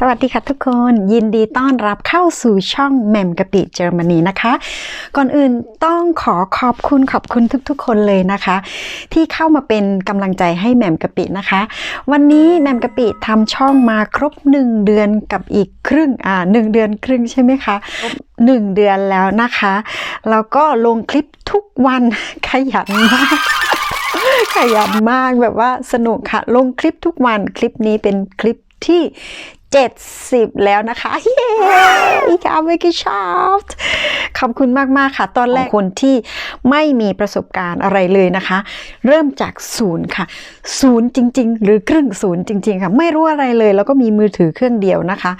สวัสดีค่ะทุกคนยินดีต้อนรับเข้าสู่ช่องแหม่มกะปิเยอรมนีนะคะ ก่อนอื่นต้องขอขอบคุณขอบคุณทุกๆ คนเลยนะคะ ที่เข้ามาเป็นกำลังใจให้แหม่มกะปินะคะ วันนี้แหม่มกะปิทำช่องมาครบ 1 เดือนกับอีกครึ่งอ่าหนึ่งเดือนครึ่งใช่ไหมคะหนึ่งเดือนแล้วนะคะแล้วก็ลงคลิปทุกวันขยันมากขยันมากแบบว่าสนุกค่ะ ลงคลิปทุกวันคลิปนี้เป็นคลิปที่ 70 แล้วนะคะเย้อีกาเวกิชาฟขอบคุณมาก ๆ ค่ะ ตอนแรกคนที่ ไม่มีประสบการณ์อะไรเลยนะคะ เริ่มจากศูนย์ค่ะศูนย์จริง ๆ หรือครึ่งศูนย์จริง ๆ ค่ะ ไม่รู้อะไรเลย แล้วก็มีมือถือเครื่องเดียวนะคะ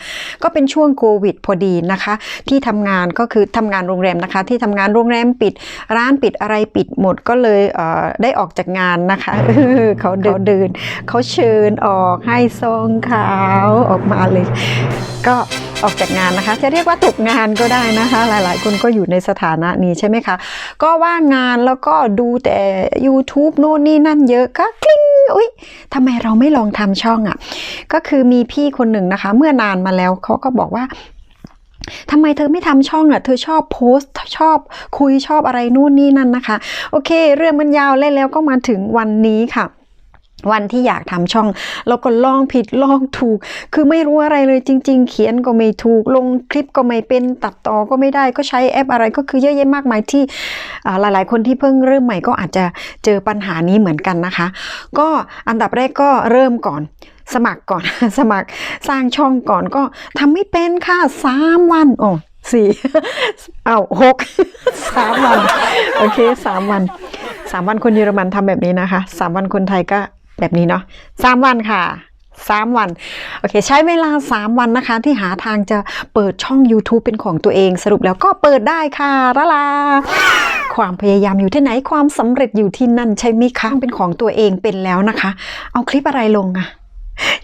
ก็เป็นช่วงโควิดพอดีนะคะ ที่ทำงานก็คือทำงานโรงแรมนะคะ ที่ทำงานโรงแรมปิด ร้านปิดอะไรปิดหมดก็เลยเอ่อได้ออกจากงานนะคะเออเขาเดินเดินเขาเชิญออกให้ซองขาวออกมาเลย ก็ออกจากงานนะคะ จะเรียกว่าตกงานก็ได้นะคะ หลาย ๆ คนก็อยู่ในสถานะนี้ใช่ไหมคะ ก็ว่างงานแล้วก็ดูแต่ YouTube โน่นนี่นั่นเยอะก็กลิ้งอุ๊ยทำไมเราไม่ลองทำช่องอะ่ะ ก็คือมีพี่คนหนึ่งนะคะ เมื่อนานมาแล้วเขาก็บอกว่าทำไมเธอไม่ทำช่องอะ เธอชอบโพสต์ชอบคุยชอบอะไรนู่นนี่นั่นนะคะ โอเค เรื่องมันยาวเล่นแล้วก็มาถึงวันนี้ค่ะ วันที่อยากทำช่องเราก็ลองผิดลองถูก คือไม่รู้อะไรเลยจริง ๆ เขียนก็ไม่ถูก ลงคลิปก็ไม่เป็นตัดต่อก็ไม่ได้ก็ใช้แอปอะไรก็คือเยอะแยะมากมายที่หลายๆ คนที่เพิ่งเริ่มใหม่ก็อาจจะเจอปัญหานี้เหมือนกันนะคะ ก็อันดับแรกก็เริ่มก่อนสมัครก่อนสมัครสร้างช่องก่อนก็ทำไม่เป็นค่ะสามวันโอ้สี่เอาหกสามวัน โอเคสามวันสามวันคนเยอรมันทำแบบนี้นะคะสามวันคนไทยก็ แบบนี้เนาะสามวันค่ะสามวันโอเค ใช้เวลา3วันนะคะ ที่หาทางจะเปิดช่อง YouTube เป็นของตัวเองสรุปแล้วก็เปิดได้ค่ะละลาความพยายามอยู่ที่ไหนความสำเร็จอยู่ที่นั่นใช่ไหมคะเป็นของตัวเองเป็นแล้วนะคะ เอาคลิปอะไรลงอะ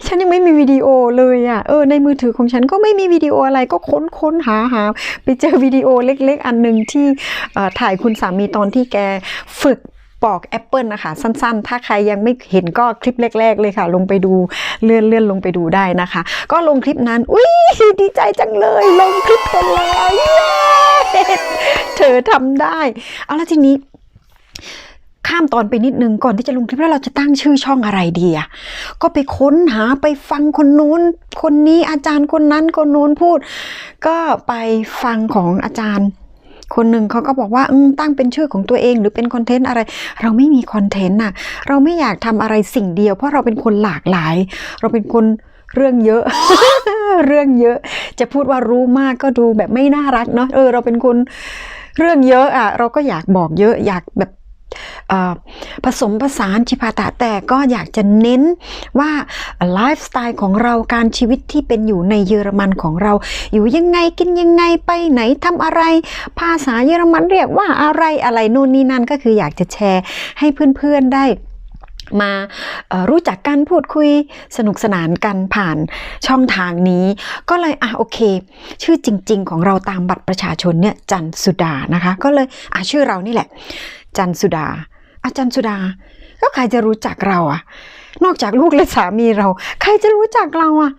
ฉันยังไม่มีวิดีโอเลยอะ่ะ เออ ในมือถือของฉันก็ไม่มีวิดีโออะไรก็ค้นค้นหาหา ไปเจอวิดีโอเล็ก ๆ อันหนึ่งที่ถ่ายคุณสามีตอนที่แกฝึก ปอกแอปเปิลนะคะ สั้นๆ ถ้าใครยังไม่เห็นก็คลิปแรก ๆ เลยค่ะ ลงไปดูเลื่อนเลื่อนลงไปดูได้นะคะ ก็ลงคลิปนั้น อุ้ยดีใจจังเลย ลงคลิปเป็นแล้วเย้เธอทำได้ เอาละทีนี้ข้ามตอนไปนิดนึงก่อนที่จะลงคลิปแล้วเราจะตั้งชื่อช่องอะไรดีอะก็ไปค้นหาไปฟังคนนู้น คนนี้อาจารย์คนนั้นคนนู้นพูด ก็ไปฟังของอาจารย์ คนหนึ่งเขาก็บอกว่าตั้งเป็นชื่อของตัวเองหรือเป็นคอนเทนต์อะไร เราไม่มีคอนเทนต์น่ะ เราไม่อยากทำอะไรสิ่งเดียว เพราะเราเป็นคนหลากหลาย เราเป็นคนเรื่องเยอะ เรื่องเยอะ จะพูดว่ารู้มากก็ดูแบบไม่น่ารักเนาะเออ เราเป็นคนเรื่องเยอะอะ เราก็อยากบอกเยอะอยากแบบ ผสมผสานชิพาตะแต่ก็อยากจะเน้นว่าไลฟ์สไตล์ของเราการชีวิตที่เป็นอยู่ในเยอรมันของเรา อยู่ยังไงกินยังไงไปไหนทำอะไร ภาษาเยอรมันเรียกว่าอะไรอะไรนู่นนี่นั่นก็คืออยากจะแชร์ให้เพื่อนๆได้มารู้จักกันพูดคุยสนุกสนานกันผ่านช่องทางนี้ ก็เลยอะโอเค ชื่อจริง ๆ ของเราตามบัตรประชาชนเนี่ยจันสุดานะคะ ก็เลยอะชื่อเรานี่แหละ จันสุดา อาจารย์สุดาก็ใครจะรู้จักเราอะนอกจากลูกและสามีเรา ใครจะรู้จักเราอะ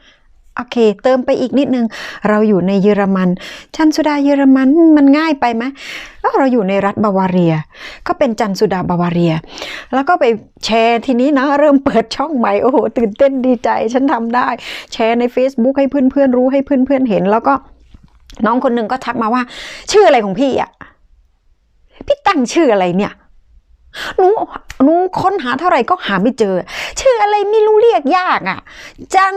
โอเค เติมไปอีกนิดนึง เราอยู่ในเยอรมัน จันสุดาเยอรมันมันง่ายไปไหมเราอยู่ในรัฐบาวาเรีย ก็เป็นจันสุดาบาวาเรีย แล้วก็ไปแชร์ทีนี้นะ เริ่มเปิดช่องใหม่ โอ้โห ตื่นเต้นดีใจ ฉันทำได้ แชร์ใน Facebook ให้เพื่อนๆรู้ให้เพื่อนๆเห็น แล้วก็น้องคนหนึ่งก็ทักมาว่า ชื่ออะไรของพี่อะ พี่ตั้งชื่ออะไรเนี่ยหนูหนูค้นหาเท่าไหร่ก็หาไม่เจอ ชื่ออะไรไม่รู้เรียกยากอะ จัน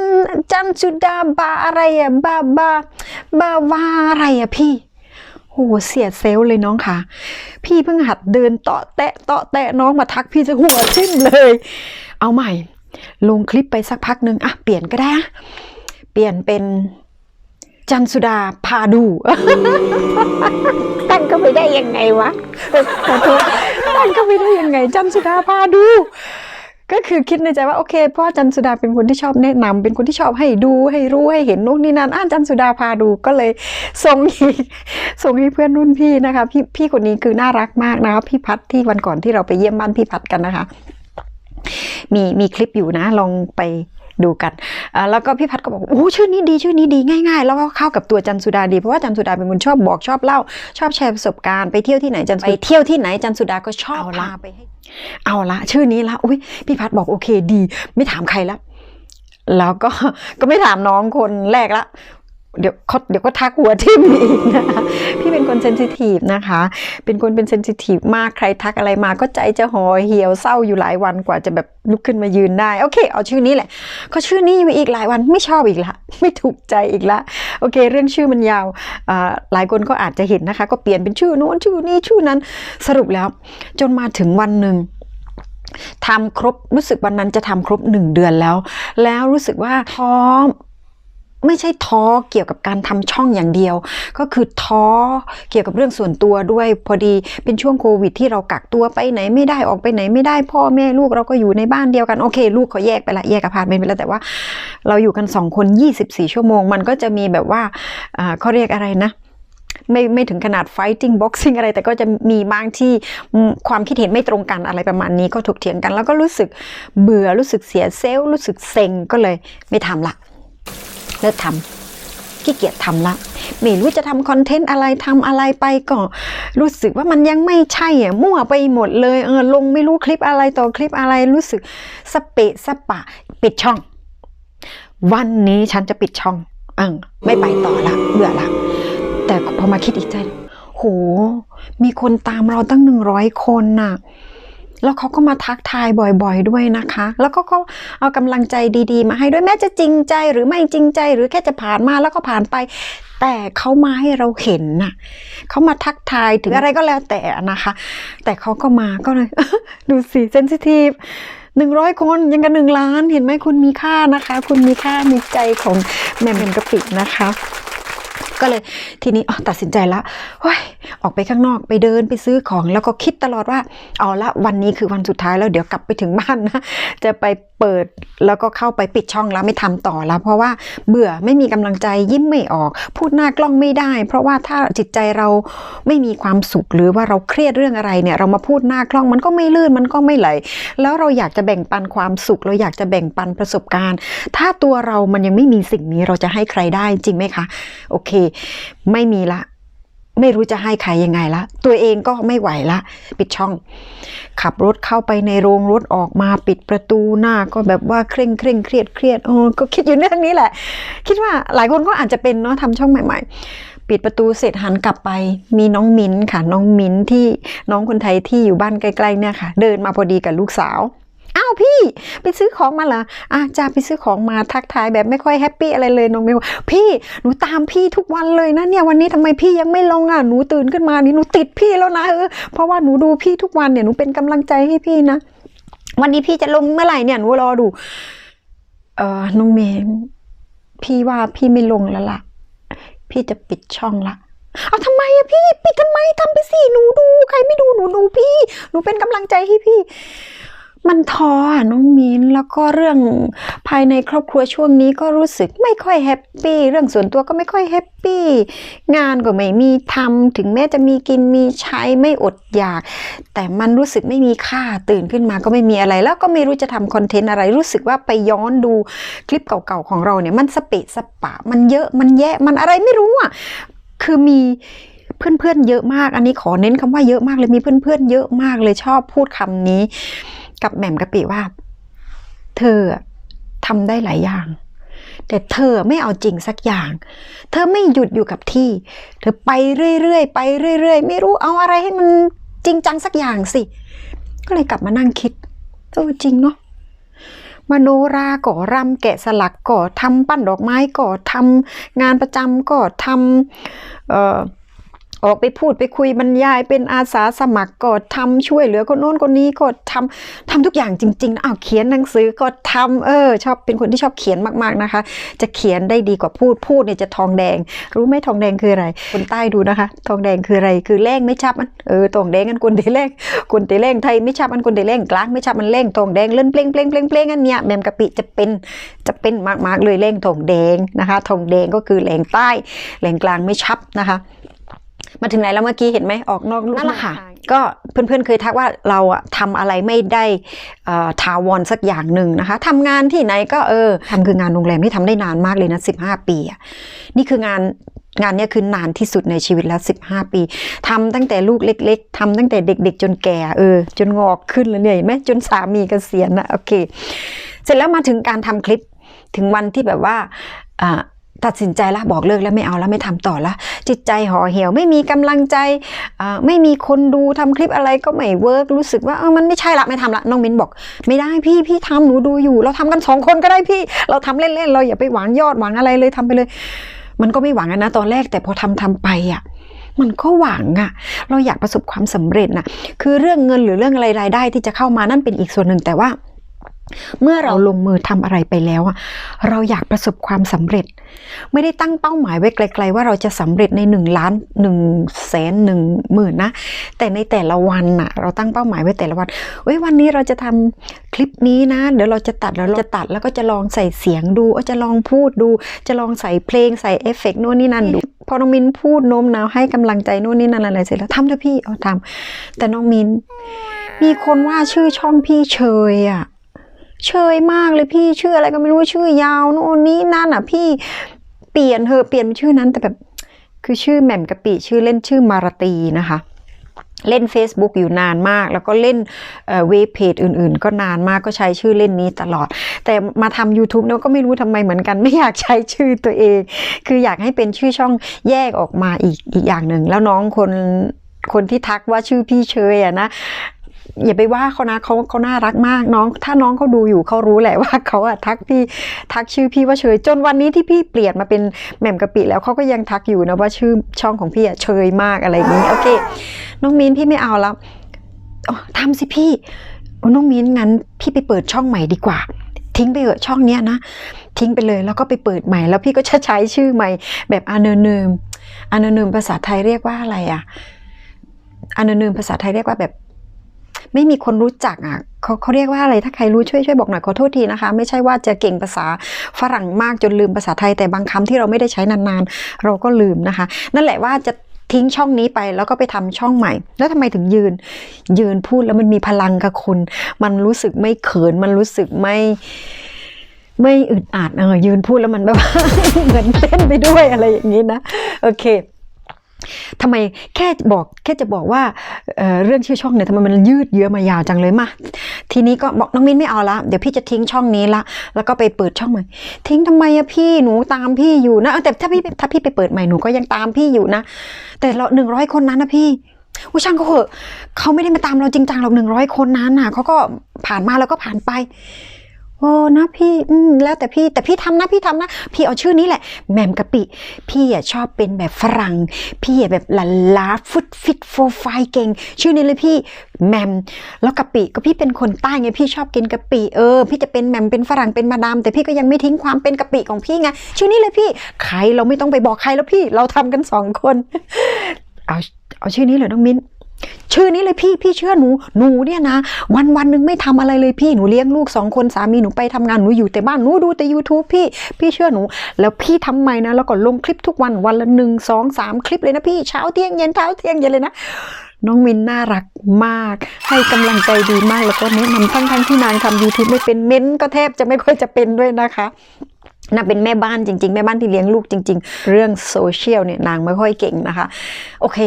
จันสุดาบาอะไรอะบาบาบาวาอะไรอะพี่โหเสียเซลเลยน้องค่ะ พี่เพิ่งหัดเดินเตาะแตะเตาะแตะน้องมาทักพี่จะหัวทิ่มเลย เอาใหม่ ลงคลิปไปสักพักหนึ่งอะเปลี่ยนก็ได้เปลี่ยนเป็น จันสุดาพาดู ตั้งก็ไม่ได้ยังไงวะขอโทษตั้งก็ไม่ได้ยังไง จันสุดาพาดู ก็คือคิดในใจว่าโอเคเพราะว่าจันสุดาเป็นคนที่ชอบแนะนำเป็นคนที่ชอบให้ดูให้รู้ให้เห็นนู่นนี่นั่นอ่าจันสุดาพาดูก็เลยส่งอีกส่งให้เพื่อนรุ่นพี่นะคะ พี่พี่คนนี้คือน่ารักมากนะคะพี่พัดที่วันก่อนที่เราไปเยี่ยมบ้านพี่พัดกันนะคะ มีมีคลิปอยู่นะลองไป ดูกันอ่าแล้วก็พี่พัดก็บอกโอ้ชื่อนี้ดีชื่อนี้ดีง่าย ๆ แล้วก็เข้ากับตัวจันสุดาดีเพราะว่าจันสุดาเป็นคนชอบบอกชอบเล่า ชอบแชร์ประสบการณ์ไปเที่ยวที่ไหนจันไปเที่ยวที่ไหนจันสุดาก็ชอบพาไปให้เอาละชื่อนี้ละอุ้ยพี่พัดบอกโอเคดี ไม่ถามใครละแล้วก็ก็ไม่ถามน้องคนแรกละ เดี๋ยวเขาเดี๋ยวก็ทักหัวทิ่มอีกนะคะพี่เป็นคนเซนซิทีฟนะคะ เป็นคนเป็นเซนซิทีฟมากใครทักอะไรมาก็ใจจะห่อเหี่ยวเศร้าอยู่หลายวันกว่าจะแบบลุกขึ้นมายืนได้โอเค เอาชื่อนี้แหละก็ชื่อนี้อยู่อีกหลายวันไม่ชอบอีกละ ไม่ถูกใจอีกละโอเค เรื่องชื่อมันยาวหลายคนก็อาจจะเห็นนะคะ ก็เปลี่ยนเป็นชื่อโน้นชื่อนี้ชื่อนั้นสรุปแล้ว จนมาถึงวันหนึ่งทำครบรู้สึกวันนั้นจะทำครบหนึ่งเดือนแล้ว แล้วรู้สึกว่าท้อ ไม่ใช่ท้อเกี่ยวกับการทำช่องอย่างเดียว ก็คือท้อเกี่ยวกับเรื่องส่วนตัวด้วย พอดีเป็นช่วงโควิด ที่เรากักตัวไปไหนไม่ได้ออกไปไหนไม่ได้ พ่อแม่ลูกเราก็อยู่ในบ้านเดียวกันโอเค ลูกเขาแยกไปละแยกอพาร์ตเมนต์ไปแล้วแต่ว่า เราอยู่กันสองคน 24 ชั่วโมง มันก็จะมีแบบว่าอ่าเขาเรียกอะไรนะไม่ไม่ถึงขนาด fighting boxing อะไร แต่ก็จะมีบางที่ความคิดเห็นไม่ตรงกันอะไรประมาณนี้ก็ถกเถียงกัน แล้วก็รู้สึกเบื่อรู้สึกเสียเซลล์รู้สึกเซ็งก็เลยไม่ทำละ เลิกทำขี้เกียจทำละไม่รู้จะทำคอนเทนต์อะไรทำอะไรไปก็รู้สึกว่ามันยังไม่ใช่อะมั่วไปหมดเลยเออลงไม่รู้คลิปอะไรต่อคลิปอะไรรู้สึกสเปะสปะ ปิดช่อง วันนี้ฉันจะปิดช่องเออไม่ไปต่อละเบื่อละแต่พอมาคิดอีกใจโห มีคนตามเราตั้งหนึ่งร้อยคนน่ะ แล้วเขาก็มาทักทายบ่อยๆด้วยนะคะ แล้วก็เขาเอากำลังใจดีๆ มาให้ด้วยแม้จะจริงใจหรือไม่จริงใจหรือแค่จะผ่านมาแล้วก็ผ่านไป แต่เขามาให้เราเห็นน่ะเขามาทักทายถึงอะไรก็แล้วแต่นะคะ แต่เขาก็มาก็เลยดูสิเซนซิทีฟหนึ่งร้อยคนยังกันหนึ่งล้านเห็นไหมคุณมีค่านะคะ คุณมีค่ามีใจของแหม่มแหม่มกะปินะคะ ก็เลยทีนี้ตัดสินใจแล้วเฮ้ยออกไปข้างนอกไปเดินไปซื้อของ แล้วก็คิดตลอดว่าเอาละวันนี้คือวันสุดท้ายแล้วเดี๋ยวกลับไปถึงบ้านนะจะไปเปิดแล้วก็เข้าไปปิดช่องแล้วไม่ทำต่อแล้ว เพราะว่าเบื่อไม่มีกำลังใจยิ้มไม่ออก พูดหน้ากล้องไม่ได้ เพราะว่าถ้าจิตใจเราไม่มีความสุขหรือว่าเราเครียดเรื่องอะไรเนี่ย เรามาพูดหน้ากล้องมันก็ไม่ลื่นมันก็ไม่ไหล แล้วเราอยากจะแบ่งปันความสุข เราอยากจะแบ่งปันประสบการณ์ ถ้าตัวเรามันยังไม่มีสิ่งนี้เราจะให้ใครได้จริงไหมคะ โอเคไม่มีละ ไม่รู้จะให้ใครยังไงละ ตัวเองก็ไม่ไหวละ ปิดช่อง ขับรถเข้าไปในโรงรถออกมาปิดประตูหน้าก็แบบว่าเคร่งเคร่งเครียดเครียดโอ้ก็คิดอยู่เรื่องนี้แหละ คิดว่าหลายคนก็อาจจะเป็นเนาะทำช่องใหม่ ๆปิดประตูเสร็จหันกลับไป มีน้องมิ้นค่ะ น้องมิ้นที่น้องคนไทยที่อยู่บ้านใกล้ๆเนี่ยค่ะ เดินมาพอดีกับลูกสาว อ้าวพี่ไปซื้อของมาเหรออะจ้าไปซื้อของมาทักทายแบบไม่ค่อยแฮปปี้อะไรเลยน้องเมลพี่หนูตามพี่ทุกวันเลยนะเนี่ยวันนี้ทำไมพี่ยังไม่ลงอะหนูตื่นขึ้นมานี่หนูติดพี่แล้วนะเออเพราะว่าหนูดูพี่ทุกวันเนี่ยหนูเป็นกำลังใจให้พี่นะวันนี้พี่จะลงเมื่อไหร่เนี่ยหนูรอดู เออน้องเมย์พี่ว่าพี่ไม่ลงแล้วล่ะ พี่จะปิดช่องละเอาทำไมอะพี่ ปิดทำไมทำไปสิหนูดู ใครไม่ดูหนูดูพี่ หนูเป็นกำลังใจให้พี่ มันท้ออะน้องมินแล้วก็เรื่องภายในครอบครัวช่วงนี้ก็รู้สึกไม่ค่อยแฮปปี้เรื่องส่วนตัวก็ไม่ค่อยแฮปปี้งานก็ไม่มีทำถึงแม้จะมีกินมีใช้ไม่อดอยาก แต่มันรู้สึกไม่มีค่าตื่นขึ้นมาก็ไม่มีอะไร แล้วก็ไม่รู้จะทำคอนเทนต์อะไร รู้สึกว่าไปย้อนดูคลิปเก่าๆของเราเนี่ยมันสเปะสปะ มันเยอะมันแยะมันอะไรไม่รู้อะคือมีเพื่อนๆเยอะมาก อันนี้ขอเน้นคำว่าเยอะมากเลยมีเพื่อนๆเยอะมากเลยชอบพูดคำนี้ กับแหม่มกะปิว่า เธอทำได้หลายอย่าง แต่เธอไม่เอาจริงสักอย่าง เธอไม่หยุดอยู่กับที่ เธอไปเรื่อยๆไปเรื่อยๆ ไม่รู้เอาอะไรให้มันจริงจังสักอย่างสิ ก็เลยกลับมานั่งคิดเออจริงเนาะมโนราก่อรำแกะสลักก่อทำปั้นดอกไม้ก่อทำงานประจำก่อทำเออกไปพูดไปคุยบรรยายเป็นอาสาสมัครก็ทำช่วยเหลือคนโน้นคนนี้ก็ทำทำทุกอย่างจริงๆนะอ้าวเขียนหนังสือก็ทำเออ ชอบเป็นคนที่ชอบเขียนมากๆนะคะ จะเขียนได้ดีกว่าพูดพูดเนี่ยจะทองแดง รู้ไหมทองแดงคืออะไรคนใต้ดูนะคะ ทองแดงคืออะไรคือแรงไม่ชับมันเออทองแดงกันคนเดแรงคนเดแรงไทยไม่ชับมันคนเดแรงกลางไม่ชับมันแรงทองแดงเล่นเปล่งเปล่งเปล่งเปล่งอันเนี้ยแมมกะปิจะเป็นจะเป็นมากๆเลยแรงทองแดงนะคะทองแดงก็คือแรงใต้แรงกลางไม่ชับนะคะ มาถึงไหนแล้วเมื่อกี้เห็นไหมออกนอกลูกนั่นแหละค่ะ ก็เพื่อนๆเคยทักว่าเราอะทำอะไรไม่ได้เอ่อทาวรสักอย่างหนึ่งนะคะทำงานที่ไหนก็เออทำคืองานโรงแรมที่ทำได้นานมากเลยนะ15ปีอะนี่คืองานงานเนี้ยคือนานที่สุดในชีวิตแล้ว 15 ปีทำตั้งแต่ลูกเล็ก ๆทำตั้งแต่เด็ก ๆ จนแก่เออ จนงอกขึ้นแล้วเนี่ยเห็นไหมจนสามีเกษียณนะโอเค เสร็จแล้วมาถึงการทำคลิปถึงวันที่แบบว่าอ่า ตัดสินใจละบอกเลิกแล้วไม่เอาแล้วไม่ทำต่อละจิตใจห่อเหี่ยวไม่มีกำลังใจไม่มีคนดูทำคลิปอะไรก็ไม่เวิร์กรู้สึกว่าเออมันไม่ใช่ละไม่ทำละน้องมิ้นบอก ไม่ได้พี่พี่ทำหนูดูอยู่ เราทำกันสองคนก็ได้พี่ เราทำเล่นๆเราอย่าไปหวังยอดหวังอะไรเลยทำไปเลย มันก็ไม่หวังนะตอนแรกแต่พอทำทำไปอะมันก็หวังอะเราอยากประสบความสำเร็จนะคือเรื่องเงินหรือเรื่องอะไรรายได้ที่จะเข้ามานั่นเป็นอีกส่วนหนึ่งแต่ว่า เมื่อเราลงมือทำอะไรไปแล้วอะเราอยากประสบความสำเร็จ ไม่ได้ตั้งเป้าหมายไว้ไกล ๆ ว่าเราจะสำเร็จในหนึ่งล้านหนึ่งแสนหนึ่งหมื่นนะแต่ในแต่ละวันน่ะ เราตั้งเป้าหมายไว้แต่ละวันเว้ยวันนี้เราจะทำคลิปนี้นะ เดี๋ยวเราจะตัดแล้วเราจะตัดแล้วก็จะลองใส่เสียงดูจะลองพูดดู จะลองใส่เพลงใส่เอฟเฟกต์โน่นนี่นั่นดูพอน้องมินพูดโน้มน้าวให้กำลังใจโน่นนี่นั่นอะไรเสร็จแล้วทำเถอะพี่เอาทำแต่น้องมินมีคนว่าชื่อช่องพี่เชยอะ เชยมากเลยพี่ชื่ออะไรก็ไม่รู้ชื่อยาวโน่นนี่นั่นอะพี่เปลี่ยนเถอะเปลี่ยนเป็นชื่อนั้นแต่แบบคือชื่อแหม่มกะปิชื่อเล่นชื่อมาราตีนะคะเล่น Facebook อยู่นานมาก แล้วก็เล่นเว็บเพจอื่นๆ ก็นานมากก็ใช้ชื่อเล่นนี้ตลอด แต่มาทำ YouTube เนี่ยก็ไม่รู้ทำไมเหมือนกัน ไม่อยากใช้ชื่อตัวเอง คืออยากให้เป็นชื่อช่องแยกออกมาอีกอีกอย่างหนึ่ง แล้วน้องคนคนที่ทักว่าชื่อพี่เชยอะนะ อย่าไปว่าเขานะเขาเขาน่ารักมากน้อง ถ้าน้องเขาดูอยู่เขารู้แหละว่าเขาอะทักพี่ทักชื่อพี่ว่าเชย จนวันนี้ที่พี่เปลี่ยนมาเป็นแหม่มกะปิแล้วเขาก็ยังทักอยู่นะว่าชื่อช่องของพี่อะเชยมากอะไรอย่างนี้โอเค น้องมิ้นพี่ไม่เอาแล้วทำสิพี่น้องมิ้นงั้นพี่ไปเปิดช่องใหม่ดีกว่าทิ้งไปเถอะช่องเนี้ยนะ ทิ้งไปเลยแล้วก็ไปเปิดใหม่แล้วพี่ก็จะใช้ชื่อใหม่ แบบอ n นเนิมอ n นเนิมภาษาไทยเรียกว่าอะไรอะอ n นเนิมภาษาไทยเรียกว่าแบบ ไม่มีคนรู้จักอะเขาเขาเรียกว่าอะไรถ้าใครรู้ช่วยช่วยบอกหน่อยขอโทษทีนะคะ ไม่ใช่ว่าจะเก่งภาษาฝรั่งมากจนลืมภาษาไทยแต่บางคำที่เราไม่ได้ใช้นานๆ เราก็ลืมนะคะ นั่นแหละว่าจะทิ้งช่องนี้ไปแล้วก็ไปทำช่องใหม่ แล้วทำไมถึงยืน ยืนพูดแล้วมันมีพลังกับคุณ มันรู้สึกไม่เขิน มันรู้สึกไม่ไม่อึดอัดเออยืนพูดแล้วมันแบบเหมือนเต้นไปด้วยอะไรอย่างนี้นะ โอเค ทำไมแค่บอกแค่จะบอกว่าเเรื่องชื่อช่องเนี่ยทำไมมันยืดเยื้อมายาวจังเลยมาทีนี้ก็บอกน้องมิ้นไม่เอาละเดี๋ยวพี่จะทิ้งช่องนี้ละแล้วก็ไปเปิดช่องใหม่ ทิ้งทำไมอะพี่หนูตามพี่อยู่นะแต่ถ้าพี่ถ้าพี่ไปเปิดใหม่หนูก็ยังตามพี่อยู่นะ แต่เราหนึ่งร้อยคนนั้นนะพี่อุ้ยช่างเขาเหอะเขาไม่ได้มาตามเราจริงจังหรอกหนึ่งร้อยคนนั้นน่ะเขาก็ผ่านมาแล้วก็ผ่านไป โอ้นะพี่อืมแล้วแต่พี่แต่พี่ทำนะพี่ทำนะ พี่เอาชื่อนี้แหละแหมมกะปิ พี่อะชอบเป็นแบบฝรั่ง พี่อะแบบลาลาฟุตฟิตโฟไฟเก่ง ชื่อนี้เลยพี่แหมมแล้วกะปิก็พี่เป็นคนใต้ไงพี่ชอบกินกะปิเออพี่จะเป็นแหมมเป็นฝรั่งเป็นมาดามแต่พี่ก็ยังไม่ทิ้งความเป็นกะปิของพี่ไงชื่อนี้เลยพี่ใครเราไม่ต้องไปบอกใครแล้วพี่เราทำกันสองคน เอาเอาชื่อนี้เลยน้องมิ้น ชื่อนี้เลยพี่พี่เชื่อหนูหนูเนี่ยนะ วันวันหนึ่งไม่ทำอะไรเลยพี่หนูเลี้ยงลูกสองคนสามีหนูไปทำงานหนูอยู่แต่บ้านหนูดูแต่ YouTube พี่ พี่เชื่อหนู แล้วพี่ทำไมนะ แล้วก็ลงคลิปทุกวันวันละหนึ่งสองสามคลิปเลยนะพี่เช้าเที่ยงเย็นเช้าเที่ยงเย็นเลยนะน้องมินน่ารักมาก ให้กำลังใจดีมากแล้วก็แนะนำทั้งทั้งที่นางทำ YouTube ไม่เป็นเม้นก็แทบจะไม่ค่อยจะเป็นด้วยนะคะน่าเป็นแม่บ้านจริง ๆ แม่บ้านที่เลี้ยงลูกจริง ๆ เรื่องโซเชียลเนี่ยนางไม่ค่อยเก่งนะคะ โอเค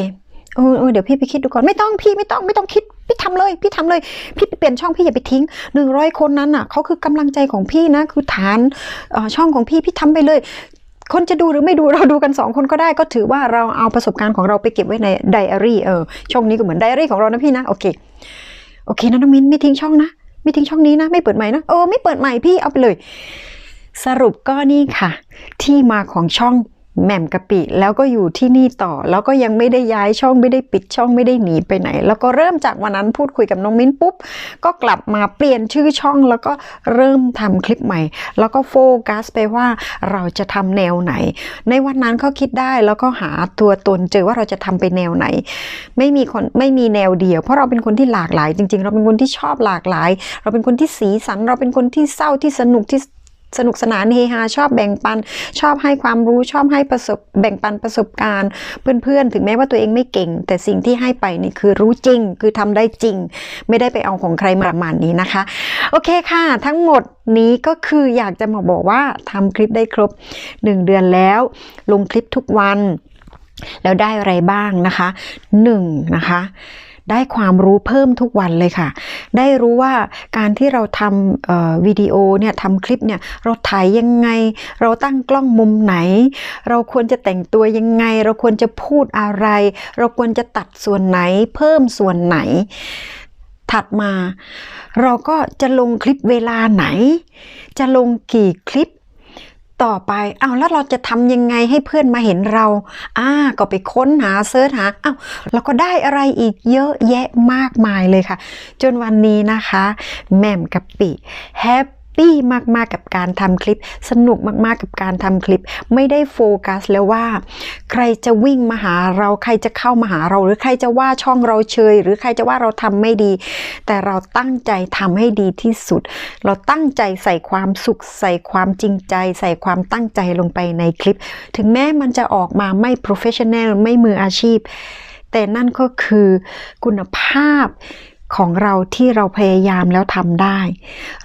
เออเดี๋ยวพี่ไปคิดดูก่อนไม่ต้องพี่ไม่ต้องไม่ต้องคิดพี่ทำเลย พี่ทำเลย พี่ไปเปลี่ยนช่องพี่อย่าไปทิ้งหนึ่งร้อยคนนั้นน่ะเขาคือกำลังใจของพี่นะ คือฐานช่องของพี่พี่ทำไปเลย คนจะดูหรือไม่ดูเราดูกันสองคนก็ได้ก็ถือว่าเราเอาประสบการณ์ของเราไปเก็บไว้ในไดอารี่เออช่องนี้ก็เหมือนไดอารี่ของเรานะพี่นะโอเคโอเคนะน้องมิ้นไม่ทิ้งช่องนะไม่ทิ้งช่องนี้นะ ไม่เปิดใหม่นะเออไม่เปิดใหม่พี่เอาไปเลย สรุปก็นี่ค่ะ ที่มาของช่อง แหม่มกะปิแล้วก็อยู่ที่นี่ต่อ แล้วก็ยังไม่ได้ย้ายช่องไม่ได้ปิดช่องไม่ได้หนีไปไหน แล้วก็เริ่มจากวันนั้นพูดคุยกับน้องมิ้นปุ๊บ ก็กลับมาเปลี่ยนชื่อช่องแล้วก็เริ่มทำคลิปใหม่ แล้วก็โฟกัสไปว่าเราจะทำแนวไหน ในวันนั้นเขาคิดได้แล้วก็หาตัวตนเจอว่าเราจะทำไปแนวไหน ไม่มีคนไม่มีแนวเดียว เพราะเราเป็นคนที่หลากหลายจริง ๆ เราเป็นคนที่ชอบหลากหลาย เราเป็นคนที่สีสัน เราเป็นคนที่เศร้าที่สนุกที่ สนุกสนานเฮฮาชอบแบ่งปัน ชอบให้ความรู้ชอบให้ประสบแบ่งปันประสบการณ์ เพื่อนๆ ถึงแม้ว่าตัวเองไม่เก่ง แต่สิ่งที่ให้ไปนี่คือรู้จริง คือทำได้จริง ไม่ได้ไปเอาของใครมาประมาณนี้นะคะ โอเคค่ะ ทั้งหมดนี้ก็คืออยากจะมาบอกว่าทำคลิปได้ครบ 1 เดือนแล้ว ลงคลิปทุกวัน แล้วได้อะไรบ้างนะคะ 1. นะคะ ได้ความรู้เพิ่มทุกวันเลยค่ะ ได้รู้ว่าการที่เราทำวิดีโอเนี่ยทำคลิปเนี่ยเราถ่ายยังไง เราตั้งกล้องมุมไหน เราควรจะแต่งตัวยังไง เราควรจะพูดอะไร เราควรจะตัดส่วนไหน เพิ่มส่วนไหน ถัดมา เราก็จะลงคลิปเวลาไหน จะลงกี่คลิป ต่อไปเอาแล้วเราจะทำยังไงให้เพื่อนมาเห็นเราอ่าก็ไปค้นหาเซิร์ชหาอ้าวเราก็ได้อะไรอีกเยอะแยะมากมายเลยค่ะ จนวันนี้นะคะแม่มกับปิแฮป ปี้มากๆกับการทำคลิป สนุกมากๆกับการทำคลิป ไม่ได้โฟกัสแล้วว่า ใครจะวิ่งมาหาเราใครจะเข้ามาหาเรา หรือใครจะว่าช่องเราเชย หรือใครจะว่าเราทำไม่ดี แต่เราตั้งใจทำให้ดีที่สุด เราตั้งใจใส่ความสุข ใส่ความจริงใจ ใส่ความตั้งใจลงไปในคลิป ถึงแม้มันจะออกมาไม่ professional ไม่มืออาชีพ แต่นั่นก็คือคุณภาพ ของเราที่เราพยายามแล้วทำได้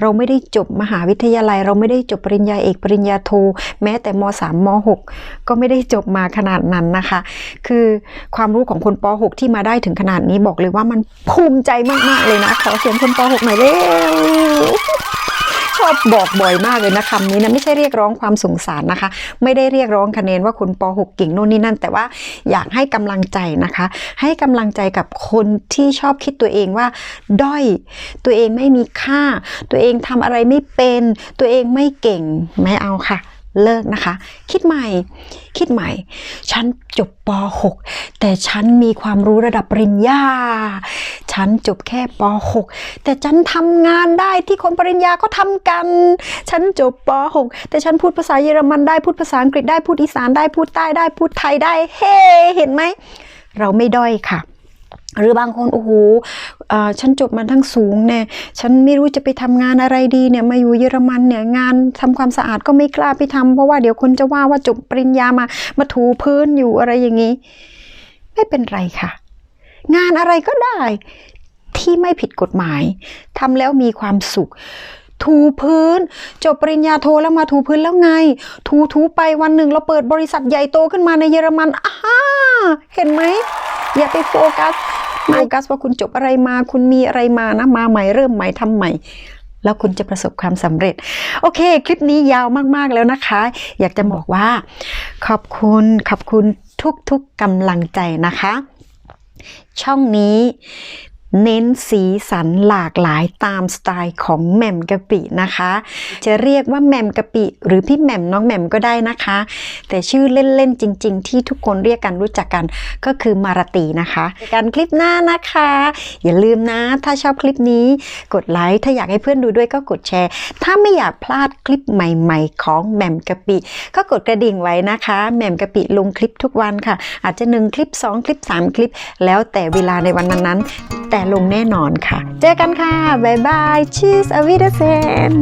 เราไม่ได้จบมหาวิทยาลัย เราไม่ได้จบปริญญาเอกปริญญาโท แม้แต่ม .3 ม .6 ก็ไม่ได้จบมาขนาดนั้นนะคะ คือความรู้ของคนป .6 ที่มาได้ถึงขนาดนี้บอกเลยว่ามันภูมิใจมาก ๆ เลยนะ ขอเสียงคนป .6 หน่อยเร็ว ชอบบอกบ่อยมากเลยนะคำนี้นะไม่ใช่เรียกร้องความสงสารนะคะ ไม่ได้เรียกร้องคะแนนว่าคุณป .6 เก่งโน่นนี่นั่น แต่ว่าอยากให้กำลังใจนะคะ ให้กำลังใจกับคนที่ชอบคิดตัวเองว่า ด้อยตัวเองไม่มีค่า ตัวเองทำอะไรไม่เป็น ตัวเองไม่เก่งไม่เอาค่ะ เลิกนะคะ คิดใหม่ คิดใหม่ ฉันจบป .6 แต่ฉันมีความรู้ระดับปริญญา ฉันจบแค่ป .6 แต่ฉันทำงานได้ที่คนปริญญาเขาทำกัน ฉันจบป .6 แต่ฉันพูดภาษาเยอรมันได้พูดภาษาอังกฤษได้พูดอีสานได้พูดใต้ได้พูดไทยได้ เฮ้เห็นไหม เราไม่ด้อยค่ะ หรือบางคนโอ้โหฉันจบมาทั้งสูงเนี่ย ฉันไม่รู้จะไปทำงานอะไรดีเนี่ย มาอยู่เยอรมันเนี่ยงานทำความสะอาดก็ไม่กล้าไปทำเพราะว่าเดี๋ยวคนจะว่าว่าจบปริญญามา มาถูพื้นอยู่อะไรอย่างนี้ ไม่เป็นไรค่ะ งานอะไรก็ได้ ที่ไม่ผิดกฎหมายทำแล้วมีความสุข ถูพื้น จบปริญญาโทแล้วมาถูพื้นแล้วไง ถูถูไปวันหนึ่งเราเปิดบริษัทใหญ่โตขึ้นมาในเยอรมันอ้าเห็นไหมอย่าไปโฟกัส โฟกัสว่าคุณจบอะไรมาคุณมีอะไรมานะมาใหม่เริ่มใหม่ทำใหม่แล้วคุณจะประสบความสำเร็จ โอเค คลิปนี้ยาวมาก ๆ แล้วนะคะ อยากจะบอกว่า ขอบคุณ ขอบคุณทุกๆกำลังใจนะคะ ช่องนี้ เน้นสีสันหลากหลายตามสไตล์ของแหม่มกะปินะคะ จะเรียกว่าแหม่มกะปิ หรือพี่แหม่มน้องแหม่มก็ได้นะคะ แต่ชื่อเล่นๆจริง ๆ ที่ทุกคนเรียกกันรู้จักกันก็คือมาราตีนะคะเจอกันคลิปหน้านะคะ อย่าลืมนะถ้าชอบคลิปนี้ กดไลค์ถ้าอยากให้เพื่อนดูด้วยก็กดแชร์ ถ้าไม่อยากพลาดคลิปใหม่ๆ ของแหม่มกะปิ ก็กดกระดิ่งไว้นะคะแหม่มกะปิลงคลิปทุกวันค่ะ อาจจะ 1 คลิป 2 คลิป 3 คลิป แล้วแต่เวลาในวันนั้นๆแต่ลงแน่นอนค่ะ เจอกันค่ะ บ๊ายบายชีสอวิเดเซน